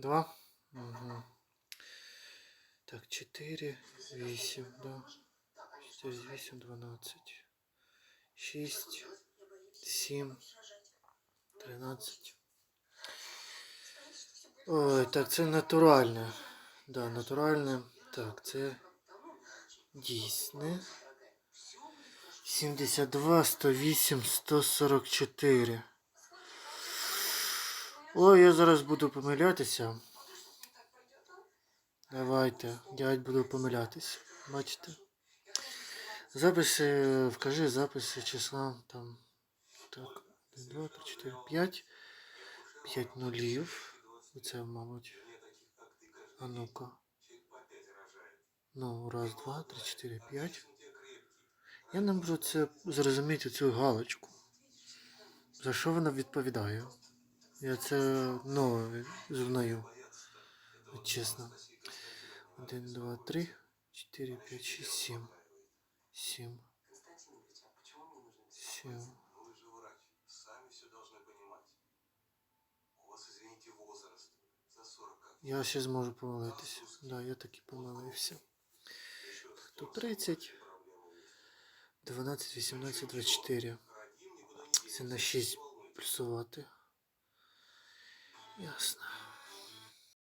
Два? Угу. Так, 4, 8, да. 4, 8, 12. 6, 7, 13. Ой, так, це натуральне. Да, натуральне. Так, це дійсне. 72, 108, 144. Ой, я зараз буду помилятися. Давайте, я буду помилятися. Бачите? Записи, вкажи записи числа там. Так, 1, 2, 3, 4, 5. 5 нулів. Оце, мабуть. А ну-ка. Ну, раз, два, три, чотири, п'ять. Я не можу це зрозуміти цю галочку. За що вона відповідає? Я це ну, знаю. Чесно. Один, два, три, чотири, п'ять, шість, сім. Сім. Сім. Ну вы же врач, сами все. У вас, извините, возраст за 40 как Я ще зможу помилитися. Да, я таки помилився. Тут 30, 12, 18, 24. Це на 6 плюсувати. Ясно.